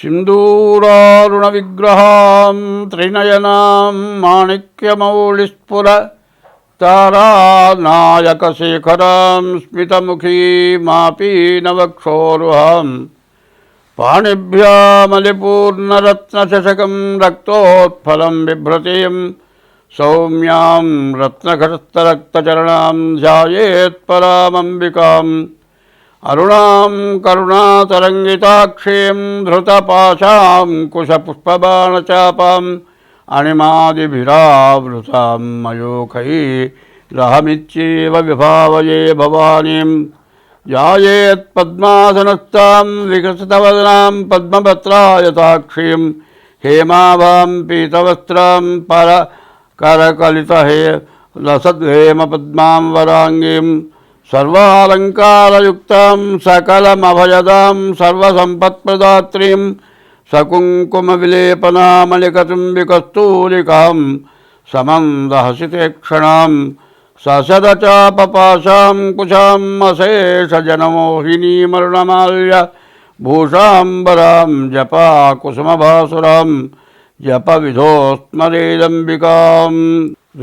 सिन्दूरारुणविग्रहां त्रिनयनां माणिक्यमौलिस्फुर तारानायकशेखरां स्मितमुखीमापीनवक्षोरुहाम् पाणिभ्यामलिपूर्णरत्नशशकं रक्तोत्फलं बिभ्रतीं सौम्यां रत्नघटस्थरक्तचरणां ध्यायेत्परामम्बिकाम् अरुणां करुणातरङ्गिताक्षीं धृतपाशां कुशपुष्पबाणचापाम् अणिमादिभिरावृतां मयूखैरहमित्येव विभावये भवानीं ध्यायेत्पद्मासनस्तां विकसितवदनां पद्मपत्रायताक्षीं हेमाभां पीतवस्त्रां पर करकलितहे लसद्हेमपद्मां वराङ्गीं सर्वालङ्कारयुक्तां सकलमभयदां सर्वसम्पत्प्रदात्रीं सकुङ्कुमविलेपनामलिकचुम्बिकस्तूलिकां समन्दहसिते क्षणां ससदचापपाशां कुशाम् अशेषजनमोहिनीमरुणमाल्य भूषाम्बरां जपा कुसुमभासुरां జప విధోస్మరేదంబికాం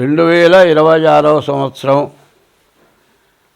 రెండు వేల ఇరవై ఆరవ సంవత్సరం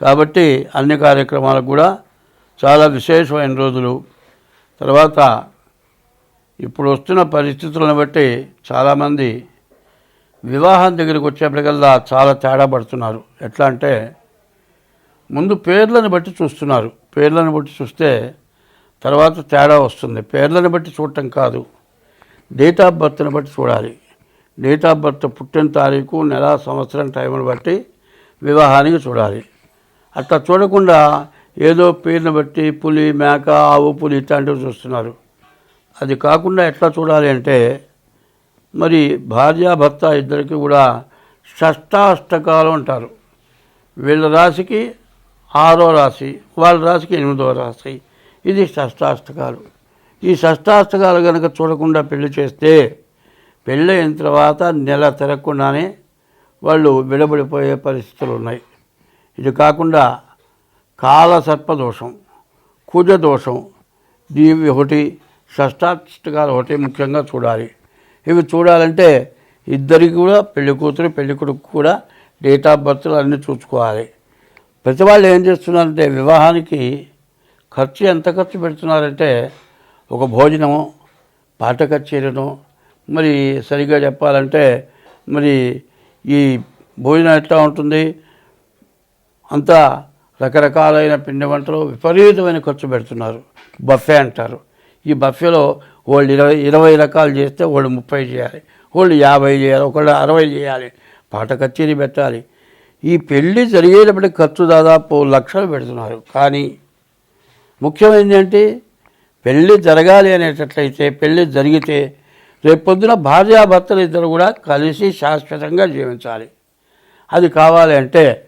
కాబట్టి అన్ని కార్యక్రమాలకు కూడా చాలా విశేషమైన రోజులు. తర్వాత ఇప్పుడు వస్తున్న పరిస్థితులను బట్టి చాలామంది వివాహం దగ్గరికి వచ్చేప్పటికల్లా చాలా తేడా పడుతున్నారు. ఎట్లా అంటే ముందు పేర్లను బట్టి చూస్తున్నారు. పేర్లను బట్టి చూస్తే తర్వాత తేడా వస్తుంది. పేర్లను బట్టి చూడటం కాదు. డేట్ ఆఫ్ బర్త్ని బట్టి చూడాలి. డేట్ ఆఫ్ బర్త్ పుట్టిన తారీఖు నెల సంవత్సరం టైంని బట్టి వివాహానికి చూడాలి. అట్లా చూడకుండా ఏదో పేరును బట్టి పులి మేక ఆవు పులి ఇట్లాంటివి చూస్తున్నారు. అది కాకుండా ఎట్లా చూడాలి అంటే మరి భార్యాభర్త ఇద్దరికి కూడా షష్టాష్టకాలు అంటారు. వీళ్ళ రాశికి ఆరో రాశి వాళ్ళ రాశికి ఎనిమిదో రాశి. ఇది షష్టాష్టకాలు. ఈ షష్టాష్టకాలు కనుక చూడకుండా పెళ్ళి చేస్తే పెళ్ళి అయిన తర్వాత నెల తిరగకుండానే వాళ్ళు విడబడిపోయే పరిస్థితులు ఉన్నాయి. ఇది కాకుండా కాల కాలసర్పదోషం కుజదోషం దీవి ఒకటి షష్టాష్టకాలు ఒకటి ముఖ్యంగా చూడాలి. ఇవి చూడాలంటే ఇద్దరికి కూడా పెళ్ళి కూతురు పెళ్ళి కొడుకు కూడా డేట్ ఆఫ్ బర్త్లు అన్నీ చూసుకోవాలి. ప్రతి వాళ్ళు ఏం చేస్తున్నారంటే వివాహానికి ఖర్చు ఎంత ఖర్చు పెడుతున్నారంటే ఒక భోజనం పాట కచేరీను మరి సరిగ్గా చెప్పాలంటే మరి ఈ భోజనం ఎట్లా ఉంటుంది అంతా రకరకాలైన పిండి వంటలు విపరీతమైన ఖర్చు పెడుతున్నారు. బఫే అంటారు. ఈ బఫేలో వాళ్ళు ఇరవై ఇరవై రకాలు చేస్తే వాళ్ళు ముప్పై చేయాలి. వాళ్ళు యాభై చేయాలి ఒకళ్ళు అరవై చేయాలి పాట కచేరీ పెట్టాలి. ఈ పెళ్ళి జరిగేటప్పటికి ఖర్చు దాదాపు లక్షలు పెడుతున్నారు. కానీ ముఖ్యమైనది ఏంటి? పెళ్ళి జరగాలి అనేటట్లయితే పెళ్ళి జరిగితే రేపొద్దున భార్యాభర్తలు ఇద్దరు కూడా కలిసి శాశ్వతంగా జీవించాలి. అది కావాలి అంటే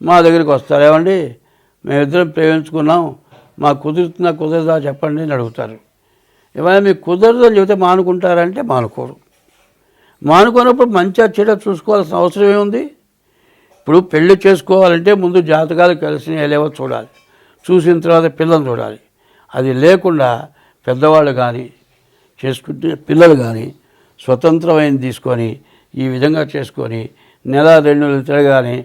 మా దగ్గరికి వస్తారు. ఏమండి? మేమిద్దరం ప్రేమించుకున్నాం. మాకు కుదురుతుందా కుదరదా చెప్పండి అని అడుగుతారు. ఏమైనా మీకు కుదరదో చెబితే మానుకుంటారంటే మానుకోరు. మానుకున్నప్పుడు మంచిగా చెడ చూసుకోవాల్సిన అవసరం ఏముంది? ఇప్పుడు పెళ్ళి చేసుకోవాలంటే ముందు జాతకాలు కలిసి లేవో చూడాలి. చూసిన తర్వాత పిల్లల్ని చూడాలి. అది లేకుండా పెద్దవాళ్ళు కానీ చేసుకుంటే పిల్లలు కానీ స్వతంత్రమైన తీసుకొని ఈ విధంగా చేసుకొని నెల రెండు నెలలు తిరగానే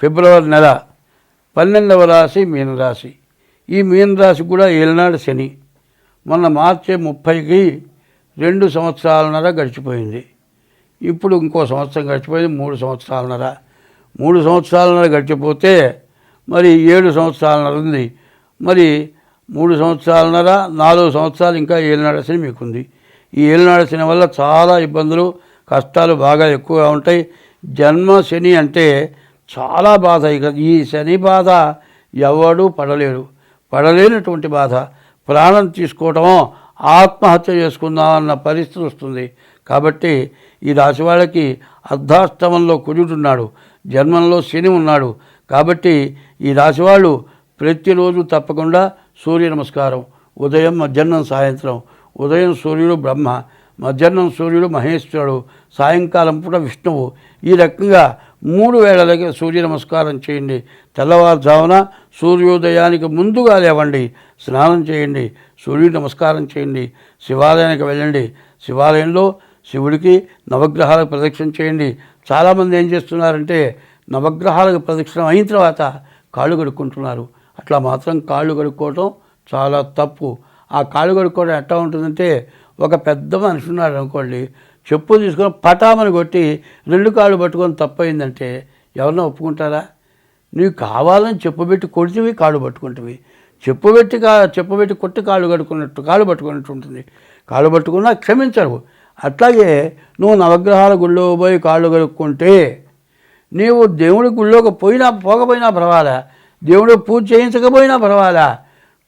ఫిబ్రవరి నెల పన్నెండవ రాశి మీనరాశి. ఈ మీనరాశి కూడా ఏలినాడు శని. మొన్న మార్చి ముప్పైకి రెండు సంవత్సరాలన్నర గడిచిపోయింది. ఇప్పుడు ఇంకో సంవత్సరం గడిచిపోయింది మూడు సంవత్సరాలన్నర. మూడు సంవత్సరాలన్నర గడిచిపోతే మరి ఏడు సంవత్సరాలన్నర ఉంది. మరి మూడు సంవత్సరాలన్నర నాలుగు సంవత్సరాలు ఇంకా ఏలినాడు శని మీకుంది. ఈ ఏలినాడు శని వల్ల చాలా ఇబ్బందులు కష్టాలు బాగా ఎక్కువగా ఉంటాయి. జన్మ శని అంటే చాలా బాధ. ఇక ఈ శని బాధ ఎవడు పడలేడు. పడలేనటువంటి బాధ. ప్రాణం తీసుకోవటమో ఆత్మహత్య చేసుకుందామన్న పరిస్థితి వస్తుంది. కాబట్టి ఈ రాశి వాళ్ళకి అర్ధాష్టమంలో కుజుడున్నాడు జన్మంలో శని ఉన్నాడు. కాబట్టి ఈ రాశి వాళ్ళు ప్రతిరోజు తప్పకుండా సూర్య నమస్కారం. ఉదయం మధ్యాహ్నం సాయంత్రం. ఉదయం సూర్యుడు బ్రహ్మ మధ్యాహ్నం సూర్యుడు మహేశ్వరుడు సాయంకాలం పూట విష్ణువు. ఈ రకంగా మూడు వేళలకి సూర్య నమస్కారం చేయండి. తెల్లవారుజామున సూర్యోదయానికి ముందుగా లేవండి. స్నానం చేయండి. సూర్యుడి నమస్కారం చేయండి. శివాలయానికి వెళ్ళండి. శివాలయంలో శివుడికి నవగ్రహాలకు ప్రదక్షిణ చేయండి. చాలామంది ఏం చేస్తున్నారంటే నవగ్రహాలకు ప్రదక్షిణ అయిన తర్వాత కాళ్ళు కడుక్కుంటున్నారు. అట్లా మాత్రం కాళ్ళు కడుక్కోవటం చాలా తప్పు. ఆ కాళ్ళు కడుక్కోవడం ఎట్లా ఉంటుందంటే ఒక పెద్ద మనిషి ఉన్నాడు అనుకోండి చెప్పు తీసుకొని పటామని కొట్టి రెండు కాళ్ళు పట్టుకొని తప్పయిందంటే ఎవరన్నా ఒప్పుకుంటారా? నీవు కావాలని చెప్పుబెట్టి కొడితివి కాళ్ళు పట్టుకుంటువి. చెప్పుబెట్టి కా చెప్పుబెట్టి కొట్టి కాళ్ళు కడుక్కున్నట్టు కాళ్ళు పట్టుకున్నట్టు ఉంటుంది. కాళ్ళు పట్టుకున్నా క్షమించరు. అట్లాగే నువ్వు నవగ్రహాల గుళ్ళో పోయి కాళ్ళు కడుక్కుంటే నీవు దేవుడి గుళ్ళోకి పోయినా పోకపోయినా పర్వాలా? దేవుడు పూజ చేయించకపోయినా పర్వాలా?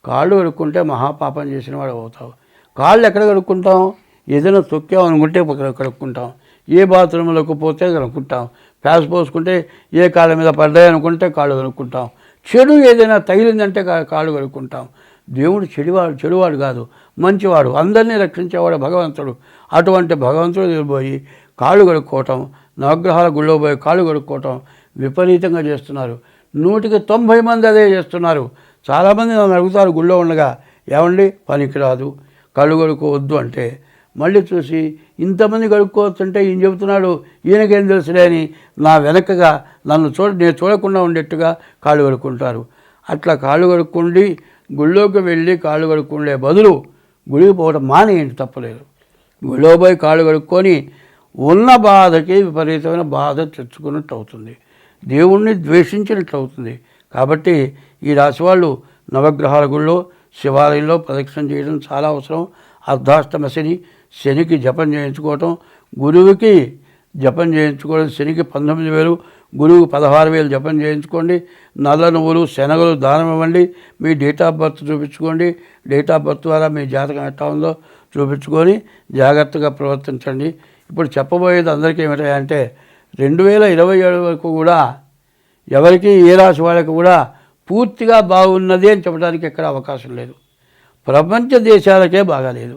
కాళ్ళు కడుక్కుంటే మహాపాపం చేసిన వాడు అవుతావు. కాళ్ళు ఎక్కడ కడుక్కుంటాం? ఏదైనా తొక్కామనుకుంటే కడుక్కుంటాం. ఏ బాత్రూంలోకి పోతే కనుక్కుంటాం ప్యాస్ పోసుకుంటే ఏ కాళ్ళ మీద పడ్డాయి అనుకుంటే కాళ్ళు కనుక్కుంటాం చెడు ఏదైనా తగిలిందంటే కాళ్ళు కడుక్కుంటాం. దేవుడు చెడివాడు చెడువాడు కాదు. మంచివాడు. అందరినీ రక్షించేవాడు భగవంతుడు. అటువంటి భగవంతుడు దగ్గర పోయి కాళ్ళు కడుక్కోవటం నవగ్రహాల గుళ్ళో పోయి కాళ్ళు కడుక్కోవటం విపరీతంగా చేస్తున్నారు. నూటికి తొంభై మంది అదే చేస్తున్నారు. చాలామంది నన్ను అడుగుతారు గుళ్ళో ఉండగా ఏమండి? పనికిరాదు కళ్ళు కడుక్కోవద్దు అంటే మళ్ళీ చూసి ఇంతమంది కడుక్కోవచ్చుంటే ఈయన చెబుతున్నాడు ఈయనకేం తెలుసులే అని నా వెనకగా నన్ను చూడ నేను చూడకుండా ఉండేట్టుగా కాళ్ళు కడుక్కుంటారు. అట్లా కాళ్ళు కడుక్కుండి గుళ్ళోకి వెళ్ళి కాళ్ళు కడుక్కుండే బదులు గుడికి పోవడం మానేయండి తప్పలేదు. గుళ్ళో పోయి కాళ్ళు కడుక్కొని ఉన్న బాధకి విపరీతమైన బాధ తెచ్చుకున్నట్టు అవుతుంది. దేవుణ్ణి ద్వేషించినట్టు అవుతుంది. కాబట్టి ఈ రాశి వాళ్ళు నవగ్రహాల గుళ్ళో శివాలయంలో ప్రదక్షిణ చేయడం చాలా అవసరం. అర్ధాష్టమ శని శనికి జపం చేయించుకోవటం గురువుకి జపం చేయించుకోవడం శనికి పంతొమ్మిది వేలు గురువు పదహారు వేలు జపం చేయించుకోండి. నల్ల నువ్వులు శనగలు దానం ఇవ్వండి. మీ డేట్ ఆఫ్ బర్త్ చూపించుకోండి. డేట్ ఆఫ్ బర్త్ ద్వారా మీ జాతకం ఎట్లా ఉందో చూపించుకొని జాగ్రత్తగా ప్రవర్తించండి. ఇప్పుడు చెప్పబోయేది అందరికీ ఏమిటంటే రెండు వేల ఇరవై ఏడు వరకు కూడా ఎవరికి ఏ రాశి వాళ్ళకి కూడా పూర్తిగా బాగున్నది అని చెప్పడానికి ఎక్కడ అవకాశం లేదు. ప్రపంచ దేశాలకే బాగాలేదు.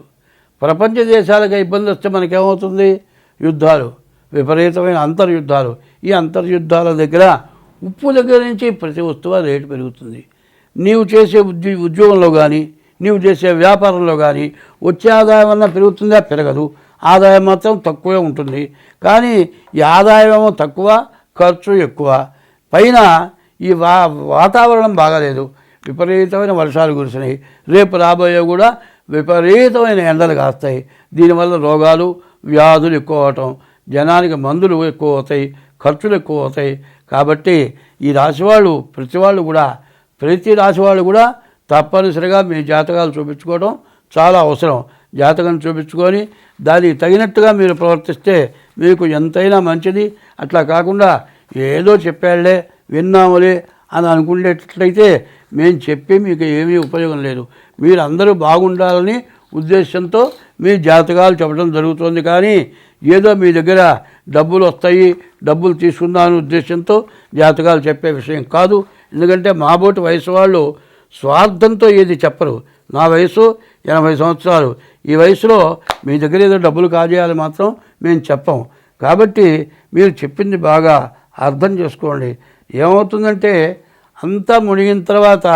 ప్రపంచ దేశాలకే ఇబ్బంది వస్తే మనకేమవుతుంది? యుద్ధాలు. విపరీతమైన అంతర్యుద్ధాలు. ఈ అంతర్యుద్ధాల దగ్గర ఉప్పు దగ్గర నుంచి ప్రతి వస్తువు రేటు పెరుగుతుంది. నీవు చేసే ఉద్యో ఉద్యోగంలో కానీ నీవు చేసే వ్యాపారంలో కానీ వచ్చే ఆదాయం అన్నా పెరుగుతుందా? పెరగదు. ఆదాయం మాత్రం తక్కువే ఉంటుంది. కానీ ఈ ఆదాయం తక్కువ ఖర్చు ఎక్కువ. పైన ఈ వా వాతావరణం బాగాలేదు. విపరీతమైన వర్షాలు కురిసినాయి. రేపు రాబోయే కూడా విపరీతమైన ఎండలు కాస్తాయి. దీనివల్ల రోగాలు వ్యాధులు ఎక్కువ అవటం జనానికి మందులు ఎక్కువ అవుతాయి ఖర్చులు ఎక్కువ అవుతాయి. కాబట్టి ఈ రాశివాళ్ళు ప్రతి వాళ్ళు కూడా ప్రతి రాశివాళ్ళు కూడా తప్పనిసరిగా మీ జాతకాలు చూపించుకోవడం చాలా అవసరం. జాతకం చూపించుకొని దానికి తగినట్టుగా మీరు ప్రవర్తిస్తే మీకు ఎంతైనా మంచిది. అట్లా కాకుండా ఏదో చెప్పాళ్ళే విన్నాములే అని అనుకునేటట్లయితే మేము చెప్పి మీకు ఏమీ ఉపయోగం లేదు. మీరు అందరూ బాగుండాలని ఉద్దేశంతో మీ జాతకాలు చెప్పడం జరుగుతుంది. కానీ ఏదో మీ దగ్గర డబ్బులు వస్తాయి డబ్బులు తీసుకుందామనే ఉద్దేశంతో జాతకాలు చెప్పే విషయం కాదు. ఎందుకంటే మాబోటి వయసు వాళ్ళు స్వార్థంతో ఏది చెప్పరు. నా వయసు ఎనభై సంవత్సరాలు. ఈ వయసులో మీ దగ్గర ఏదో డబ్బులు కాజేయాలి మాత్రం మేము చెప్పం. కాబట్టి మీరు చెప్పింది బాగా అర్థం చేసుకోండి. ఏమవుతుందంటే అంతా మునిగిన తర్వాత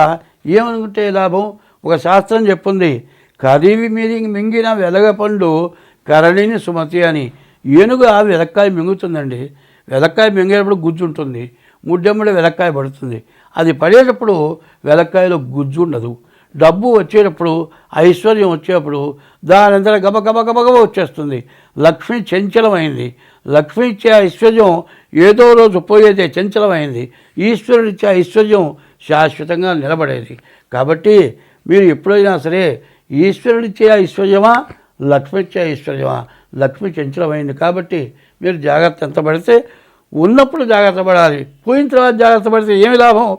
ఏమనుకుంటే లాభం? ఒక శాస్త్రం చెప్పుంది కరివి మిరి మింగిన వెలగ పండు కరళిని సుమతి అని. ఏనుగు ఆ వెలక్కాయ మింగుతుందండి. వెలక్కాయ మింగేటప్పుడు గుజ్జు ఉంటుంది. ముడ్డెమ్మడి వెలక్కాయ పడుతుంది. అది పడేటప్పుడు వెలక్కాయలో గుజ్జు ఉండదు. డబ్బు వచ్చేటప్పుడు ఐశ్వర్యం వచ్చేటప్పుడు దాని అంతా గబ గబ గబ గబ వచ్చేస్తుంది. లక్ష్మి చంచలమైంది. లక్ష్మి ఇచ్చే ఐశ్వర్యం ఏదో రోజు పోయేదే చంచలమైంది. ఈశ్వరుడు ఇచ్చే ఐశ్వర్యం శాశ్వతంగా నిలబడేది. కాబట్టి మీరు ఎప్పుడైనా సరే ఈశ్వరుడిచ్చే ఐశ్వర్యమా? లక్ష్మి ఇచ్చే ఐశ్వర్యమా? లక్ష్మి చంచలమైంది కాబట్టి మీరు జాగ్రత్త ఎంత పడితే ఉన్నప్పుడు జాగ్రత్త పడాలి. పోయిన తర్వాత జాగ్రత్త పడితే ఏమి లాభం?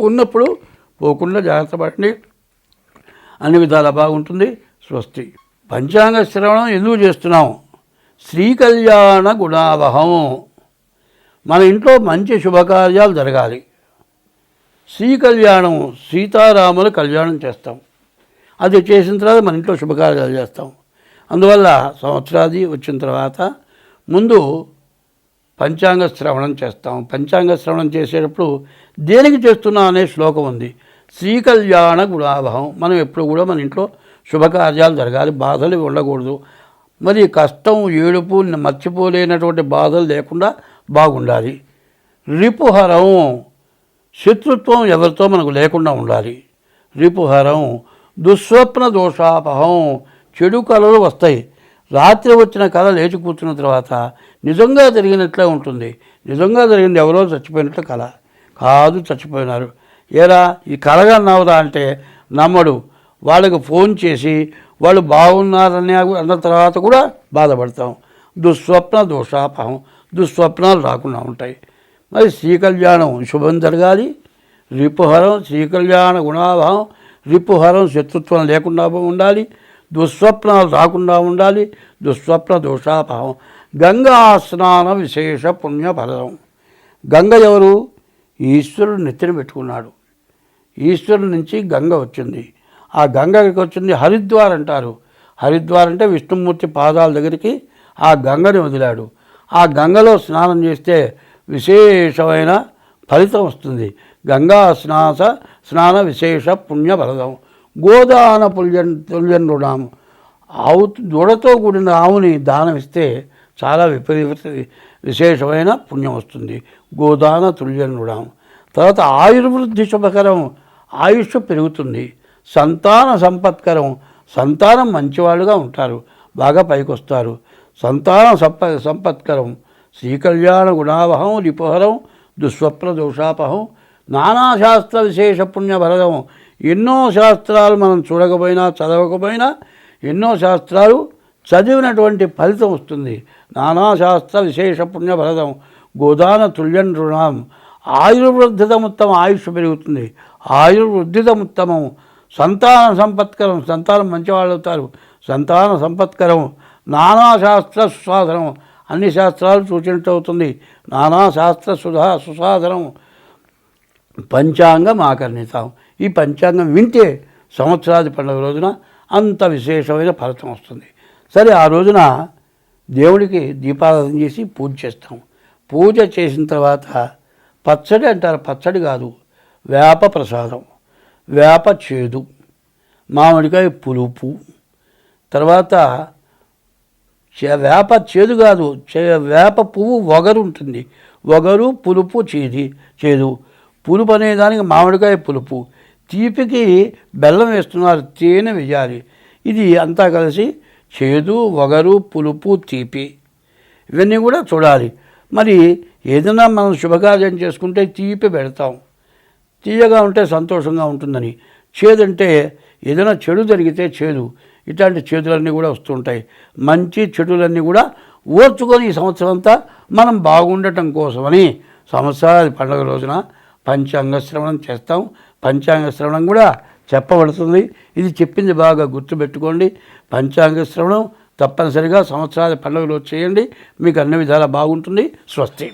ఉన్నప్పుడు పోకుండా జాగ్రత్త పడండి. అన్ని విధాలా బాగుంటుంది. స్వస్తి. పంచాంగ శ్రవణం ఎందుకు చేస్తున్నాం? శ్రీ కళ్యాణ గుణావహం. మన ఇంట్లో మంచి శుభకార్యాలు జరగాలి. శ్రీ కళ్యాణం సీతారాముల కళ్యాణం చేస్తాం. అది చేసిన తర్వాత మన ఇంట్లో శుభకార్యాలు చేస్తాం. అందువల్ల సంవత్సరాది వచ్చిన తర్వాత ముందు పంచాంగ శ్రవణం చేస్తాం. పంచాంగ శ్రవణం చేసేటప్పుడు దేనికి చేస్తున్నాం అనే శ్లోకం ఉంది. శ్రీ కళ్యాణ గుణాభావం. మనం ఎప్పుడు కూడా మన ఇంట్లో శుభకార్యాలు జరగాలి. బాధలు ఉండకూడదు. మరి కష్టం ఏడుపు మర్చిపోలేనటువంటి బాధలు లేకుండా బాగుండాలి. రిపుహరం శత్రుత్వం ఎవరితో మనకు లేకుండా ఉండాలి. రిపుహరం దుస్వప్న దోషాపహం చెడు కళలు వస్తాయి. రాత్రి వచ్చిన కళ లేచి కూర్చున్న తర్వాత నిజంగా జరిగినట్లే ఉంటుంది. నిజంగా జరిగింది ఎవరో చచ్చిపోయినట్లు కళ కాదు చచ్చిపోయినారు. ఏరా ఈ కళగా అన్నావురా అంటే నమ్మడు. వాళ్ళకి ఫోన్ చేసి వాళ్ళు బాగున్నారని అన్న తర్వాత కూడా బాధపడతాం. దుస్వప్న దోషాపహం దుస్వప్నాలు రాకుండా ఉంటాయి. మరి శ్రీకళ్యాణం. శుభం జరగాలి. రిపుహరం శ్రీకళ్యాణ గుణాభావం. రిపుహరం శత్రుత్వం లేకుండా ఉండాలి. దుస్వప్నాలు రాకుండా ఉండాలి. దుస్వప్న దోషాభావం. గంగా స్నాన విశేష పుణ్యఫలం. గంగ ఎవరు? ఈశ్వరుడు నెత్తిన పెట్టుకున్నాడు. ఈశ్వరుడి నుంచి గంగ వచ్చింది. ఆ గంగకి వచ్చింది? హరిద్వార్ అంటారు. హరిద్వార్ అంటే విష్ణుమూర్తి పాదాల దగ్గరికి ఆ గంగని వదిలాడు. ఆ గంగలో స్నానం చేస్తే విశేషమైన ఫలితం వస్తుంది. గంగా స్నాస స్నాన విశేష పుణ్య ఫలితం గోదాన పుల్యన్ తుల్యన్ రుణం ఆవు దూడతో కూడిన ఆవుని దానం ఇస్తే చాలా విపరీత విశేషమైన పుణ్యం వస్తుంది. గోదాన తుల్యన్ రుణం తర్వాత ఆయుర్వృద్ధి శుభకరం ఆయుష్ పెరుగుతుంది. సంతాన సంపత్కరం. సంతానం మంచివాళ్ళుగా ఉంటారు. బాగా పైకి వస్తారు సంతాన సంప సంపత్కరం. శ్రీకళ్యాణ గుణావహం రిపుహరం దుస్వప్న దోషాపహం నానాశాస్త్ర విశేష పుణ్యభరదం ఎన్నో శాస్త్రాలు మనం చూడకపోయినా చదవకపోయినా ఎన్నో శాస్త్రాలు చదివినటువంటి ఫలితం వస్తుంది. నానాశాస్త్ర విశేష పుణ్యభరదం గోదాన తుల్యన్ రుణం ఆయుర్వృద్ధితముత్తమ ఆయుష్ పెరుగుతుంది. ఆయుర్వృద్ధితముత్తమం. సంతాన సంపత్కరం. సంతానం మంచివాళ్ళు అవుతారు. సంతాన సంపత్కరం. నానాశాస్త్ర సుశాసనం అన్ని శాస్త్రాలు సూచించవుతుంది అవుతుంది. నానాశాస్త్ర సుధా సుసాధనం. పంచాంగం ఆకర్ణితాం. ఈ పంచాంగం వింటే సంవత్సరాది పండుగ రోజున అంత విశేషమైన ఫలితం వస్తుంది. సరే ఆ రోజున దేవుడికి దీపారాధన చేసి పూజ చేస్తాం. పూజ చేసిన తర్వాత పచ్చడి అంటారు. పచ్చడి కాదు వేప ప్రసాదం. వేప చేదు. మామిడికాయ పులుపు. తర్వాత వేప చేదు కాదు చే- వేప పువ్వు వగరు ఉంటుంది. వగరు పులుపు చేది చేదు. పులుపు అనేదానికి మామిడికాయ పులుపు. తీపికి బెల్లం వేస్తున్నారు తేనె వేయాలి. ఇది అంతా కలిసి చేదు వగరు పులుపు తీపి. ఇవన్నీ కూడా చూడాలి. మరి ఏదైనా మనం శుభకార్యం చేసుకుంటే తీపి పెడతాం. తీయగా ఉంటే సంతోషంగా ఉంటుందని. చేదంటే ఏదైనా చెడు జరిగితే చేదు. ఇట్లాంటి చేతులన్నీ కూడా వస్తుంటాయి. మంచి చెడులన్నీ కూడా ఓర్చుకొని ఈ సంవత్సరం అంతా మనం బాగుండటం కోసమని సంవత్సరాది పండుగ రోజున పంచాంగ శ్రవణం చేస్తాం. పంచాంగ శ్రవణం కూడా చెప్పబడుతుంది. ఇది చెప్పింది బాగా గుర్తుపెట్టుకోండి. పంచాంగ శ్రవణం తప్పనిసరిగా సంవత్సరాది పండుగలో చేయండి. మీకు అన్ని విధాలా బాగుంటుంది. స్వస్తి.